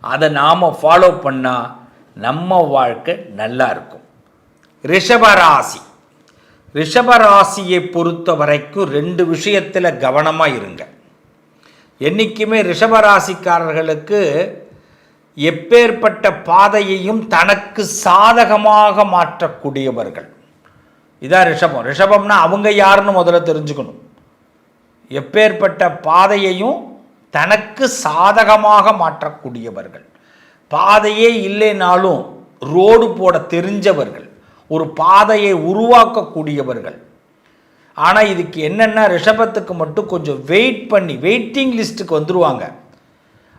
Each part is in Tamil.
அதை நாம் ஃபாலோ பண்ணால் நம்ம வாழ்க்கை நல்லா இருக்கும். ரிஷபராசி ரிஷபராசியை பொறுத்த வரைக்கும் ரெண்டு விஷயத்தில் கவனமாக இருங்க. என்றைக்குமே ரிஷபராசிக்காரர்களுக்கு எப்பேற்பட்ட பாதையையும் தனக்கு சாதகமாக மாற்றக்கூடியவர்கள். இதான் ரிஷபம். ரிஷபம்னா அவங்க யாருன்னு முதல்ல தெரிஞ்சுக்கணும். எப்பேற்பட்ட பாதையையும் தனக்கு சாதகமாக மாற்றக்கூடியவர்கள். பாதையே இல்லைனாலும் ரோடு போட தெரிஞ்சவர்கள் ஒரு பாதையை உருவாக்கக்கூடியவர்கள். ஆனால் இதுக்கு என்னென்னா ரிஷபத்துக்கு மட்டும் கொஞ்சம் வெயிட் பண்ணி வெயிட்டிங் லிஸ்ட்டுக்கு வந்துடுவாங்க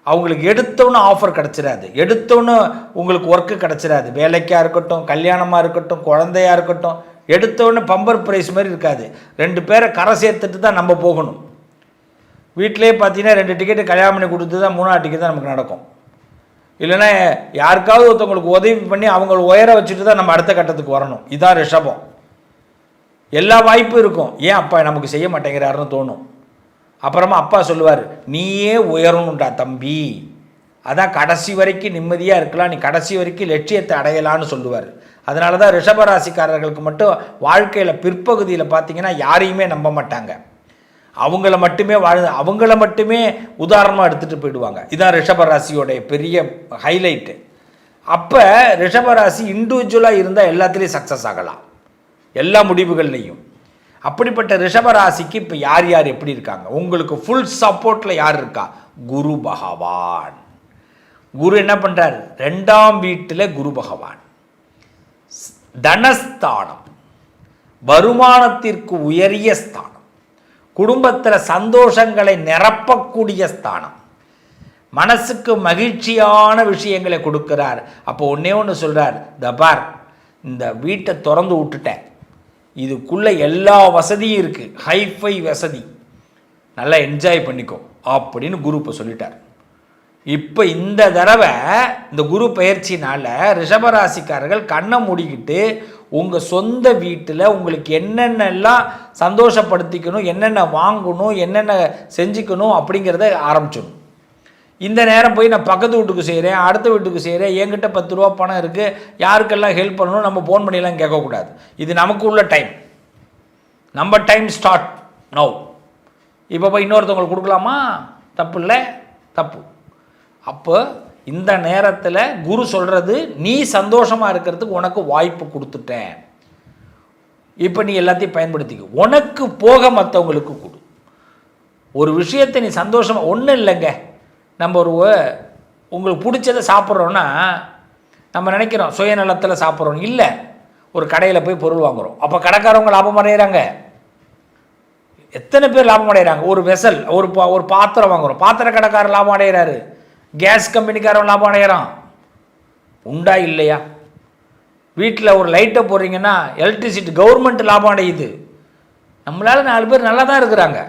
அவங்களுக்கு எடுத்தோன்னு ஆஃபர் கிடச்சிடாது எடுத்தோன்னு உங்களுக்கு ஒர்க்கு கிடச்சிடாது வேலைக்காக இருக்கட்டும் கல்யாணமாக இருக்கட்டும் குழந்தையாக இருக்கட்டும் எடுத்தோன்னு பம்பர் ப்ரைஸ் மாதிரி இருக்காது. ரெண்டு பேரை கரை சேர்த்துட்டு தான் நம்ம போகணும். வீட்டிலே பார்த்தீங்கன்னா ரெண்டு டிக்கெட்டு கல்யாணம் பண்ணி கொடுத்து தான் மூணாவது டிக்கெட் தான் நமக்கு நடக்கும். இல்லைன்னா யாருக்காவது ஒருத்தவங்களுக்கு உதவி பண்ணி அவங்கள உயர வச்சுட்டு தான் நம்ம அடுத்த கட்டத்துக்கு வரணும். இதான் ரிஷபம். எல்லா வாய்ப்பும் இருக்கும். ஏன் அப்பா நமக்கு செய்ய மாட்டேங்கிறாருன்னு தோணும். அப்புறமா அப்பா சொல்லுவார் நீயே உயரணும்டா தம்பி. அதான் கடைசி வரைக்கும் நிம்மதியாக இருக்கலாம். நீ கடைசி வரைக்கும் லட்சியத்தை அடையலான்னு சொல்லுவார். அதனால தான் ரிஷபராசிக்காரர்களுக்கு மட்டும் வாழ்க்கையில் பிற்பகுதியில் பார்த்தீங்கன்னா யாரையுமே நம்ப மாட்டாங்க. அவங்கள மட்டுமே வாழ் அவங்கள மட்டுமே உதாரணமாக எடுத்துகிட்டு போயிடுவாங்க. இதான் ரிஷபராசியோடைய பெரிய ஹைலைட்டு அப்போ ரிஷபராசி இண்டிவிஜுவலாக இருந்தால் எல்லாத்துலேயும் சக்ஸஸ் ஆகலாம். எல்லா முடிவுகள்லையும். அப்படிப்பட்ட ரிஷபராசிக்கு இப்போ யார் யார் எப்படி இருக்காங்க? உங்களுக்கு ஃபுல் சப்போர்ட்டில் யார் இருக்கா? குரு பகவான். குரு என்ன பண்ணுறார் ரெண்டாம் வீட்டில் குரு பகவான். தனஸ்தானம். வருமானத்திற்கு உயரிய ஸ்தானம். குடும்பத்தில் சந்தோஷங்களை நிரப்பக்கூடிய ஸ்தானம். மனசுக்கு மகிழ்ச்சியான விஷயங்களை கொடுக்கிறார். அப்போ ஒன்றே ஒன்று சொல்கிறார் தபார் இந்த வீட்டை திறந்து விட்டுட்டேன். இதுக்குள்ளே எல்லா வசதியும் இருக்குது ஹைஃபை வசதி. நல்லா என்ஜாய் பண்ணிக்கோ. அப்படின்னு குரு சொல்லிட்டார். இப்போ இந்த தடவை இந்த குரு பயிற்சினால் ரிஷபராசிக்காரர்கள் கண்ணை மூடிக்கிட்டு உங்கள் சொந்த வீட்டில் உங்களுக்கு என்னென்னலாம் சந்தோஷப்படுத்திக்கணும் என்னென்ன வாங்கணும் என்னென்ன செஞ்சுக்கணும் அப்படிங்கிறத ஆரம்பிச்சிடும் இந்த நேரம் போய் நான் பக்கத்து வீட்டுக்கு செய்கிறேன் அடுத்த வீட்டுக்கு செய்கிறேன் என்கிட்ட பத்து ரூபா பணம் இருக்குது யாருக்கெல்லாம் ஹெல்ப் பண்ணணும் நம்ம ஃபோன் பண்ணிலாம் கேட்கக்கூடாது. இது நமக்கு உள்ள டைம் நம்ம டைம் ஸ்டார்ட் நோ இப்போ போய் இன்னொருத்தவங்களுக்கு கொடுக்கலாமா? தப்பு இல்லை. தப்பு. அப்போ இந்த நேரத்தில் குரு சொல்கிறது நீ சந்தோஷமாக இருக்கிறதுக்கு உனக்கு வாய்ப்பு கொடுத்துட்டேன். இப்போ நீ எல்லாத்தையும் பயன்படுத்திக்க. உனக்கு போக மற்றவங்களுக்கு கொடு. ஒரு விஷயத்தை நீ சந்தோஷமாக ஒன்றும் இல்லைங்க. நம்ம ஒரு உங்களுக்கு பிடிச்சதை சாப்பிட்றோன்னா நம்ம நினைக்கிறோம் சுயநலத்தில் சாப்பிட்றோம் இல்லை ஒரு கடையில் போய் பொருள் வாங்குகிறோம் அப்போ கடைக்காரவங்க லாபம் அடைகிறாங்க எத்தனை பேர் லாபம் அடைகிறாங்க ஒரு வெசல் ஒரு பா ஒரு பாத்திரம் வாங்குகிறோம் பாத்திர கடைக்காரர் லாபம் அடைகிறாரு கேஸ் கம்பெனிக்காரன் லாபம் அடைகிறான். உண்டா இல்லையா? வீட்டில் ஒரு லைட்டை போடுறீங்கன்னா எலக்ட்ரிசிட்டி கவர்மெண்ட் லாபம் அடையுது. நம்மளால் நாலு பேர் நல்லா தான் இருக்கிறாங்க.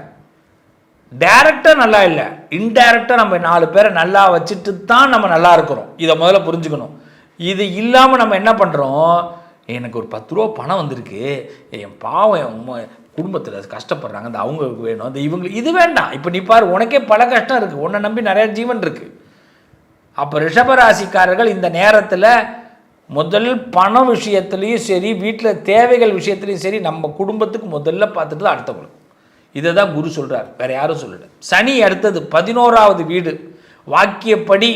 டைரக்டாக நல்லா இல்லை. இன்டைரக்டாக நம்ம நாலு பேரை நல்லா வச்சுட்டு தான் நம்ம நல்லா இருக்கிறோம். இதை முதல்ல புரிஞ்சுக்கணும். இது இல்லாமல் நம்ம என்ன பண்ணுறோம் எனக்கு ஒரு பத்து ரூபா பணம் வந்திருக்கு. என் பாவம் என் குடும்பத்தில் கஷ்டப்படுறாங்க. அந்த அவங்களுக்கு வேணும். அந்த இவங்களுக்கு இது வேண்டாம். இப்போ நீ பாரு உனக்கே பல கஷ்டம் இருக்குது உன்னை நம்பி நிறையா ஜீவன் இருக்குது அப்போ ரிஷபராசிக்காரர்கள் இந்த நேரத்தில் முதல் பண விஷயத்துலேயும் சரி வீட்டில் தேவைகள் விஷயத்துலையும் சரி நம்ம குடும்பத்துக்கு முதல்ல பார்த்துட்டு தான் அடுத்தவங்களுக்கு இதை தான் குரு சொல்கிறார் வேறு யாரும் சொல்லல. சனி அடுத்தது பதினோராவது வீடு. வாக்கியப்படி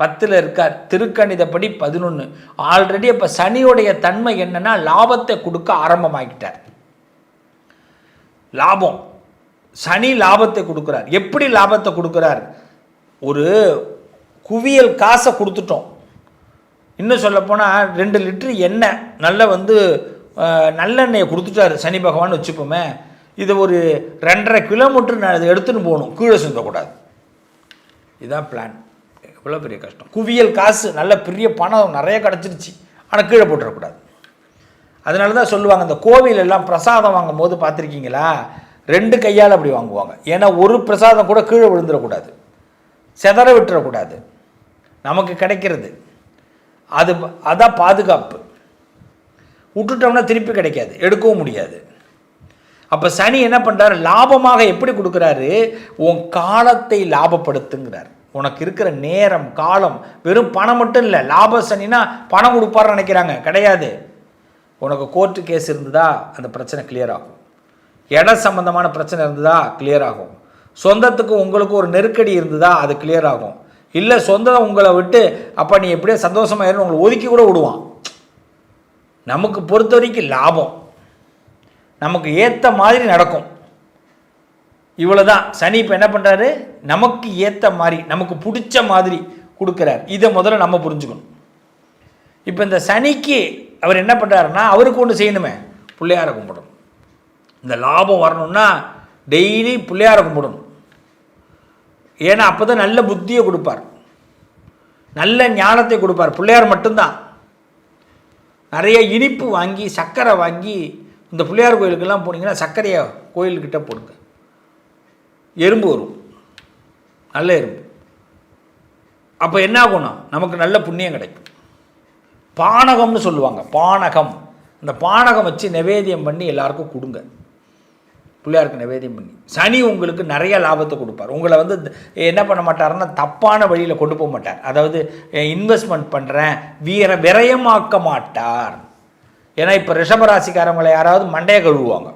பத்தில் இருக்கார். திருக்கணிதப்படி பதினொன்று ஆல்ரெடி இப்போ சனியுடைய தன்மை என்னென்னா லாபத்தை கொடுக்க ஆரம்பமாகிட்டார் லாபம். சனி லாபத்தை கொடுக்குறார். எப்படி லாபத்தை கொடுக்குறார்? ஒரு குவியல் காசை கொடுத்துட்டோம். இன்னும் சொல்லப்போனால் ரெண்டு லிட்டரு எண்ணெய் நல்ல வந்து நல்லெண்ணெயை கொடுத்துட்டாரு சனி பகவான் வச்சுப்போமே. இது ஒரு ரெண்டரை கிலோமீட்டர் நான் இதை எடுத்துன்னு போகணும். கீழே சிந்தக்கூடாது இதுதான் பிளான் எவ்வளோ பெரிய கஷ்டம். குவியல் காசு நல்ல பெரிய பணம் நிறைய கிடச்சிருச்சு. ஆனால் கீழே போட்டுறக்கூடாது. அதனால தான் சொல்லுவாங்க இந்த கோவில் எல்லாம் பிரசாதம் வாங்கும் போது பார்த்துருக்கீங்களா? ரெண்டு கையால் அப்படி வாங்குவாங்க. ஏன்னா ஒரு பிரசாதம் கூட கீழே விழுந்துடக்கூடாது. செதற விட்டுறக்கூடாது. நமக்கு கிடைக்கிறது. அது அதான் பாதுகாப்பு. விட்டுட்டோம்னா திருப்பி கிடைக்காது. எடுக்கவும் முடியாது. அப்போ சனி என்ன பண்ணுறாரு லாபமாக எப்படி கொடுக்குறாரு? உன் காலத்தை லாபப்படுத்துங்கிறார். உனக்கு இருக்கிற நேரம் காலம் வெறும் பணம் மட்டும் இல்லை. லாப சனினா பணம் கொடுப்பாருன்னு நினைக்கிறாங்க. கிடையாது. உனக்கு கோர்ட்டு கேஸ் இருந்ததா? அந்த பிரச்சனை கிளியர் ஆகும். இட சம்பந்தமான பிரச்சனை இருந்ததா? கிளியர் ஆகும். சொந்தத்துக்கு உங்களுக்கு ஒரு நெருக்கடி இருந்ததா? அது கிளியர் ஆகும். இல்லை சொந்தம் உங்களை விட்டு அப்போ நீ எப்படியோ சந்தோஷமாக உங்களை ஒதுக்கி கூட விடுவான். நமக்கு பொறுத்த வரைக்கும் லாபம். நமக்கு ஏற்ற மாதிரி நடக்கும். இவ்வளோதான் சனி இப்போ என்ன பண்ணுறாரு நமக்கு ஏற்ற மாதிரி நமக்கு பிடிச்ச மாதிரி கொடுக்குறார். இதை முதல்ல நம்ம புரிஞ்சுக்கணும். இப்போ இந்த சனிக்கு அவர் என்ன பண்ணுறாருன்னா அவருக்கு ஒன்று செய்யணுமே. பிள்ளையாரை கும்பிடணும். இந்த லாபம் வரணும்னா டெய்லி பிள்ளையாரை கும்பிடணும். ஏன்னா அப்போ தான் நல்ல புத்தியை கொடுப்பார். நல்ல ஞானத்தை கொடுப்பார். பிள்ளையார் மட்டும்தான். நிறைய இனிப்பு வாங்கி சர்க்கரை வாங்கி இந்த பிள்ளையார் கோயிலுக்கெல்லாம் போனீங்கன்னா சர்க்கரையை கோயில்கிட்ட போடுங்க. எறும்பு வரும். நல்ல எறும்பு. அப்போ என்ன ஆகும்னா நமக்கு நல்ல புண்ணியம் கிடைக்கும். பானகம்னு சொல்லுவாங்க. பானகம். அந்த பானகம் வச்சு நிவேதியம் பண்ணி எல்லாருக்கும் கொடுங்க. பிள்ளையாருக்கு நிவேதியம் பண்ணி. சனி உங்களுக்கு நிறைய லாபத்தை கொடுப்பார். உங்களை வந்து என்ன பண்ண மாட்டாருன்னா தப்பான வழியில் கொண்டு போக மாட்டார். அதாவது இன்வெஸ்ட்மெண்ட் பண்ணுறேன் வீர விரயமாக்க மாட்டார். ஏன்னா இப்போ ரிஷபராசிக்காரவங்களை யாராவது மண்டையை கழுவுவாங்க.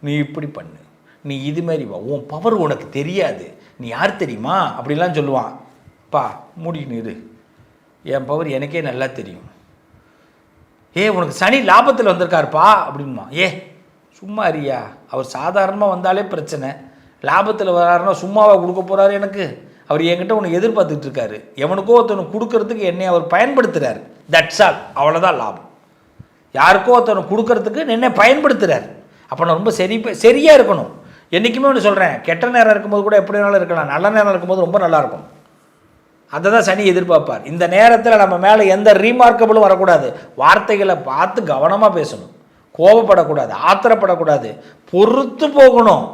நீ இப்படி பண்ணு. நீ இதுமாரி வா. உன் பவர் உனக்கு தெரியாது. நீ யார் தெரியுமா? அப்படிலாம் சொல்லுவான். பா மூடிக்கின்னு இரு என் பவர் எனக்கே நல்லா தெரியும். ஏ உனக்கு சனி லாபத்தில் வந்திருக்காருப்பா. அப்படின்மா ஏ சும்மா அறியா அவர் சாதாரணமாக வந்தாலே பிரச்சனை. லாபத்தில் வராருன்னா சும்மாவாக கொடுக்க போகிறாரு எனக்கு? அவர் என்கிட்ட உனக்கு எதிர்பார்த்துட்டு இருக்காரு. எவனுக்கோ ஒருத்தனுக்கு கொடுக்கறதுக்கு என்னை அவர் பயன்படுத்துகிறார் தட்ஸ் ஆல் அவ்வளோதான் லாபம். யாருக்கோ ஒருத்தனுக்கு கொடுக்கறதுக்கு என்னை பயன்படுத்துகிறார் அப்போ நான் ரொம்ப சரி சரியாக இருக்கணும். என்றைக்குமே ஒன்று சொல்கிறேன் கெட்ட நேரம் இருக்கும்போது கூட எப்படி வேணாலும் இருக்கலாம். நல்ல நேரம் இருக்கும்போது ரொம்ப நல்லாயிருக்கும் அதை தான் சனி எதிர்பார்ப்பார். இந்த நேரத்தில் நம்ம மேலே எந்த ரீமார்க்கபிளும் வரக்கூடாது. வார்த்தைகளை பார்த்து கவனமாக பேசணும். கோபப்படக்கூடாது ஆத்திரப்படக்கூடாது. பொறுத்து போகணும்.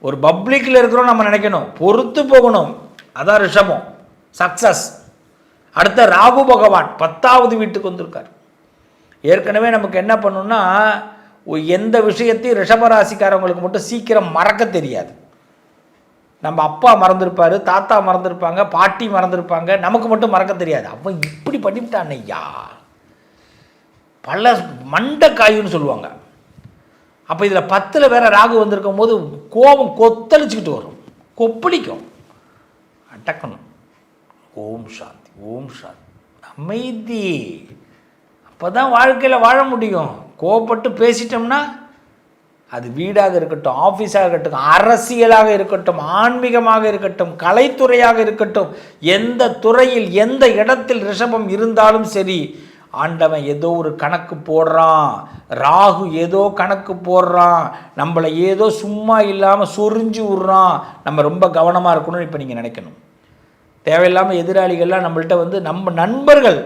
ஒரு பப்ளிக்கில் இருக்கிறோம் நம்ம நினைக்கணும். பொறுத்து போகணும். அதான் ரிஷபம். சக்சஸ் அடுத்த ராகு பகவான் பத்தாவது வீட்டுக்கு வந்திருக்கார். ஏற்கனவே நமக்கு என்ன பண்ணணும்னா எந்த விஷயத்தையும் ரிஷபராசிக்காரவங்களுக்கு மட்டும் சீக்கிரம் மறக்க தெரியாது. நம்ம அப்பா மறந்துருப்பார் தாத்தா மறந்துருப்பாங்க பாட்டி மறந்துருப்பாங்க நமக்கு மட்டும் மறக்க தெரியாது. அவன் இப்படி பண்ணிவிட்டான் ஐயா. பல மண்டைக்காயுன்னு சொல்லுவாங்க. அப்போ இதில் பத்தில் வேற ராகு வந்திருக்கும் போது கோபம் கொத்தளிச்சுக்கிட்டு வரும். கொப்பளிக்கும். அடக்கணும். ஓம் சாந்தி ஓம் சாந்தி. அமைதி. அப்போ தான் வாழ்க்கையில் வாழ முடியும். கோவப்பட்டு பேசிட்டோம்னா அது வீடாக இருக்கட்டும் ஆஃபீஸாக இருக்கட்டும் அரசியலாக இருக்கட்டும் ஆன்மீகமாக இருக்கட்டும் கலைத்துறையாக இருக்கட்டும் எந்த துறையில் எந்த இடத்தில் ரிஷபம் இருந்தாலும் சரி ஆண்டவன் ஏதோ ஒரு கணக்கு போடுறான். ராகு ஏதோ கணக்கு போடுறான். நம்மளை ஏதோ சும்மா இல்லாமல் சொரிஞ்சு விட்றான். நம்ம ரொம்ப கவனமாக இருக்கணும்னு இப்போ நீங்கள் நினைக்கணும். தேவையில்லாமல் எதிராளிகள்லாம் நம்மள்கிட்ட வந்து நம்ம நண்பர்கள்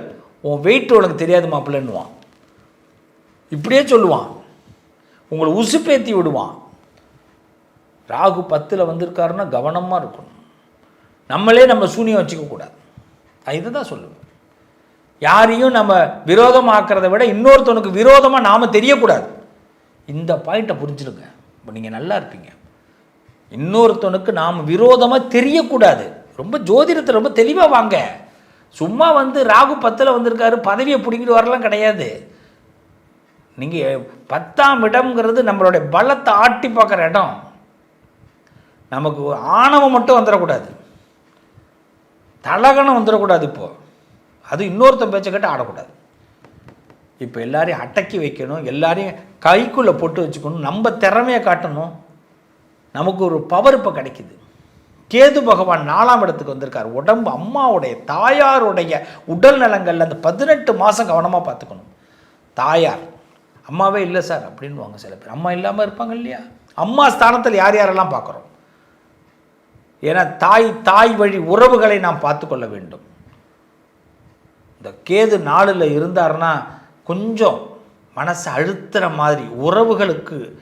உன் வெயிட் உனக்கு தெரியாது மாப்பிள்ளைன்னுவான். இப்படியே சொல்லுவான். உங்களை உசுப்பேத்தி விடுவான். ராகு பத்தில் வந்திருக்காருன்னா கவனமாக இருக்கணும். நம்மளே நம்ம சூனியம் வச்சுக்கக்கூடாது. நான் இதை தான் சொல்லுவேன். யாரையும் நம்ம விரோதமாக்குறத விட இன்னொருத்தவனுக்கு விரோதமாக நாம் தெரியக்கூடாது. இந்த பாயிண்ட்டை புரிஞ்சுடுங்க. இப்போ நீங்கள் நல்லா இருப்பீங்க. இன்னொருத்தனுக்கு நாம் விரோதமாக தெரியக்கூடாது. ரொம்ப ஜோதிடத்தை ரொம்ப தெளிவாக வாங்க. சும்மா வந்து ராகு பத்தில் வந்திருக்காரு பதவியை பிடிக்கிட்டு வரலாம் கிடையாது. நீங்கள் பத்தாம் இடம்ங்கிறது நம்மளுடைய பலத்தை ஆட்டி பார்க்குற இடம். நமக்கு ஆணவம் மட்டும் வந்துடக்கூடாது. தலகணம் வந்துடக்கூடாது இப்போது அது இன்னொருத்தன் பேச்சை கேட்டு ஆடக்கூடாது. இப்போ எல்லாரையும் அடக்கி வைக்கணும் எல்லாரையும் கைக்குள்ளே போட்டு வச்சுக்கணும் நம்ம திறமையை காட்டணும். நமக்கு ஒரு பவர் இப்போ கிடைக்குது. கேது பகவான் நாலாம் இடத்துக்கு வந்திருக்கார். உடம்பு அம்மாவுடைய தாயாருடைய உடல் நலங்கள்ல அந்த பதினெட்டு மாதம் கவனமாக பார்த்துக்கணும். தாயார் அம்மாவே இல்லை சார் அப்படின்வாங்க சில பேர். அம்மா இல்லாமல் இருப்பாங்க இல்லையா? அம்மா ஸ்தானத்தில் யார் யாரெல்லாம் பார்க்குறோம்? ஏன்னா தாய் தாய் வழி உறவுகளை நாம் பார்த்துக்கொள்ள வேண்டும். இந்த கேது நாளில் இருந்தாருன்னா கொஞ்சம் மனசை அழுத்துற மாதிரி உறவுகளுக்கு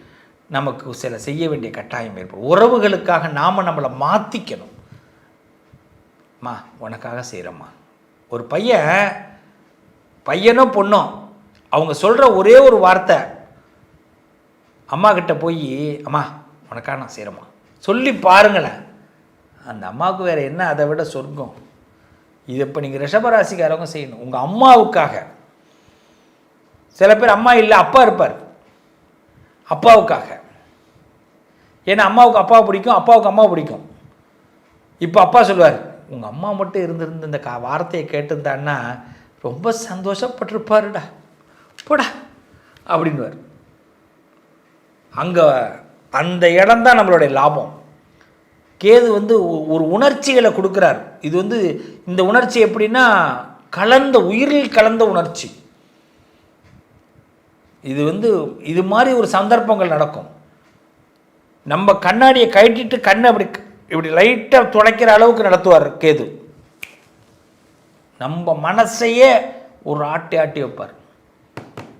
நமக்கு சில செய்ய வேண்டிய கட்டாயம் ஏற்படும். உறவுகளுக்காக நாம் நம்மளை மாற்றிக்கணும் அம்மா உனக்காக செய்கிறம்மா ஒரு பையன் பையனோ பொண்ணோ அவங்க சொல்கிற ஒரே ஒரு வார்த்தை அம்மா கிட்ட போய் அம்மா உனக்காக நான் செய்கிறேம்மா சொல்லி பாருங்களேன். அந்த அம்மாவுக்கு வேறு என்ன? அதை விட சொர்க்கம். இது இப்போ நீங்கள் ரிஷபராசிக்காரவங்க செய்யணும். உங்கள் அம்மாவுக்காக. சில பேர் அம்மா இல்லை அப்பா இருப்பார். அப்பாவுக்காக. ஏன்னா அம்மாவுக்கு அப்பாவை பிடிக்கும் அப்பாவுக்கு அம்மா பிடிக்கும். இப்போ அப்பா சொல்லுவார் உங்கள் அம்மா மட்டும் இருந்திருந்து இந்த கா வார்த்தையை கேட்டிருந்தான்னா ரொம்ப சந்தோஷப்பட்டிருப்பாருடா. போடா அப்படின்வார் அங்கே அந்த இடம்தான் நம்மளுடைய லாபம். கேது வந்து ஒரு உணர்ச்சிகளை கொடுக்குறார். இது வந்து இந்த உணர்ச்சி எப்படின்னா கலந்த உயிரில் கலந்த உணர்ச்சி. இது வந்து இது மாதிரி ஒரு சந்தர்ப்பங்கள் நடக்கும். நம்ம கண்ணாடியை கட்டிட்டு கண்ணை அப்படி இப்படி லைட்டாக துடைக்கிற அளவுக்கு நடத்துவார் கேது. நம்ம மனசையே ஒரு ஆட்டி ஆட்டி வைப்பார்.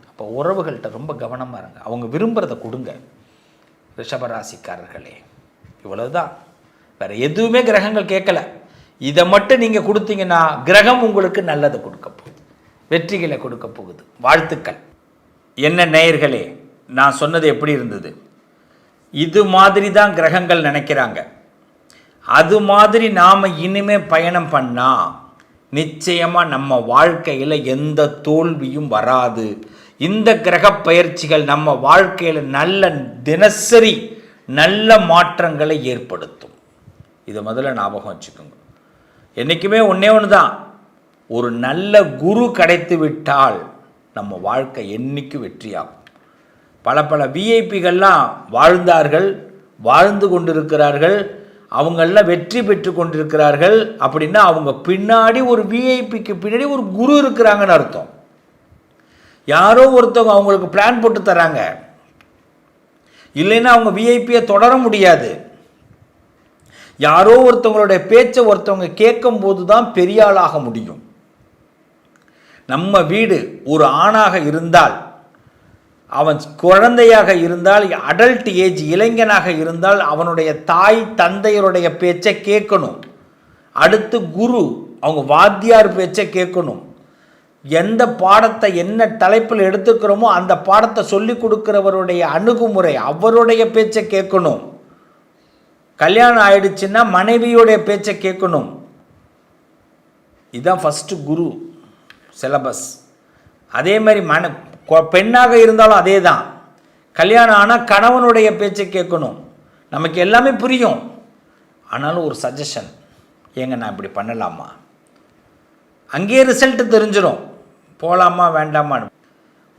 அப்போ உறவுகள்கிட்ட ரொம்ப கவனமாக இருங்க. அவங்க விரும்புகிறத கொடுங்க. ரிஷபராசிக்காரர்களே இவ்வளவுதான். வேறு எதுவுமே கிரகங்கள் கேட்கல. இதை மட்டும் நீங்கள் கொடுத்தீங்கன்னா கிரகம் உங்களுக்கு நல்லதை கொடுக்க போகுது. வெற்றிகளை கொடுக்க போகுது. வாழ்த்துக்கள். என்ன நேயர்களே நான் சொன்னது எப்படி இருந்தது? இது மாதிரி தான் கிரகங்கள் நினைக்கிறாங்க. அது மாதிரி நாம் இனிமே பயணம் பண்ணால் நிச்சயமாக நம்ம வாழ்க்கையில் எந்த தோல்வியும் வராது. இந்த கிரக பயிற்சிகள் நம்ம வாழ்க்கையில் நல்ல தினசரி நல்ல மாற்றங்களை ஏற்படுத்தும். இதை முதல்ல ஞாபகம் வச்சுக்கோங்க. என்றைக்குமே ஒன்றே ஒன்று தான் ஒரு நல்ல குரு கிடைத்து விட்டால் நம்ம வாழ்க்கை என்றைக்கு வெற்றியாகும். பல பல விஐபிகள்லாம் வாழ்ந்தார்கள் வாழ்ந்து கொண்டிருக்கிறார்கள் அவங்களெலாம் வெற்றி பெற்று கொண்டிருக்கிறார்கள் அப்படின்னா அவங்க பின்னாடி ஒரு விஐபிக்கு பின்னாடி ஒரு குரு இருக்கிறாங்கன்னு அர்த்தம். யாரோ ஒருத்தவங்க அவங்களுக்கு பிளான் போட்டு தராங்க. இல்லைன்னா அவங்க விஐபியை தொடர முடியாது. யாரோ ஒருத்தவங்களுடைய பேச்சை ஒருத்தவங்க கேட்கும் போது தான் பெரிய ஆளாக முடியும். நம்ம வீடு ஒரு ஆணாக இருந்தால் அவன் குழந்தையாக இருந்தால் அடல்ட் ஏஜ் இளைஞனாக இருந்தால் அவனுடைய தாய் தந்தையருடைய பேச்சை கேட்கணும். அடுத்து குரு அவங்க வாத்தியார் பேச்சை கேட்கணும். எந்த பாடத்தை என்ன தலைப்பில் எடுத்துக்கிறோமோ அந்த பாடத்தை சொல்லி கொடுக்கிறவருடைய அணுகுமுறை அவருடைய பேச்சை கேட்கணும். கல்யாணம் ஆயிடுச்சுன்னா மனைவியோடைய பேச்சை கேட்கணும். இதுதான் ஃபஸ்ட்டு குரு சிலபஸ் அதே மாதிரி மன பெண்ணாக இருந்தாலும் அதே தான் கல்யாணம் ஆனால் கணவனுடைய பேச்சை கேட்கணும். நமக்கு எல்லாமே புரியும். ஆனாலும் ஒரு சஜஷன் ஏங்க நான் இப்படி பண்ணலாமா? அங்கேயே ரிசல்ட்டு தெரிஞ்சிடும் போகலாமா வேண்டாமான்னு.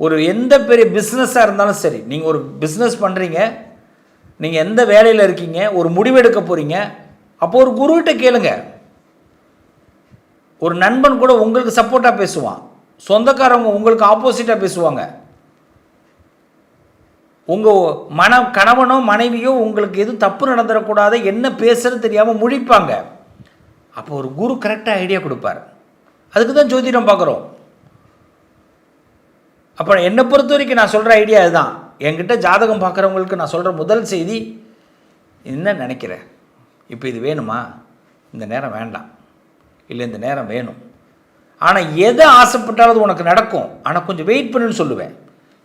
ஒரு எந்த பெரிய பிஸ்னஸாக இருந்தாலும் சரி நீங்கள் ஒரு பிஸ்னஸ் பண்ணுறீங்க நீங்கள் எந்த வேலையில் இருக்கீங்க ஒரு முடிவெடுக்க போகிறீங்க அப்போ ஒரு குருக்கிட்ட கேளுங்க. ஒரு நண்பன் கூட உங்களுக்கு சப்போர்ட்டாக பேசுவான். சொந்தக்காரவங்க உங்களுக்கு ஆப்போசிட்டாக பேசுவாங்க. உங்கள் மன கணவனோ மனைவியோ உங்களுக்கு எதுவும் தப்பு நடந்துடக்கூடாது என்ன பேசுறது தெரியாமல் முழிப்பாங்க. அப்போ ஒரு குரு கரெக்டாக ஐடியா கொடுப்பார். அதுக்கு தான் ஜோதிடம் பார்க்குறோம். அப்போ என்னை பொறுத்த வரைக்கும் நான் சொல்கிற ஐடியா இதுதான் என்கிட்ட ஜாதகம் பார்க்குறவங்களுக்கு நான் சொல்கிற முதல் செய்தி என்ன நினைக்கிற? இப்போ இது வேணுமா? இந்த நேரம் வேண்டாம். இல்லை இந்த நேரம் வேணும். ஆனால் எதை ஆசைப்பட்டாலும் உனக்கு நடக்கும். ஆனால் கொஞ்சம் வெயிட் பண்ணுன்னு சொல்லுவேன்.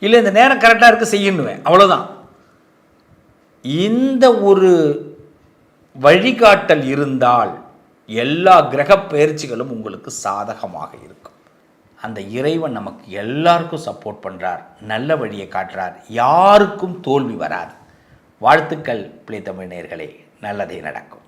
இல்லை இந்த நேரம் கரெக்டாக இருக்க செய்யணுவேன் அவ்வளோதான் இந்த ஒரு வழிகாட்டல் இருந்தால் எல்லா கிரக பயிற்சிகளும் உங்களுக்கு சாதகமாக இருக்கும். அந்த இறைவன் நமக்கு எல்லாருக்கும் சப்போர்ட் பண்ணுறார் நல்ல வழியை காட்டுறார் யாருக்கும் தோல்வி வராது. வாழ்த்துக்கள் பிள்ளை தமிழ் நல்லதே நடக்கும்.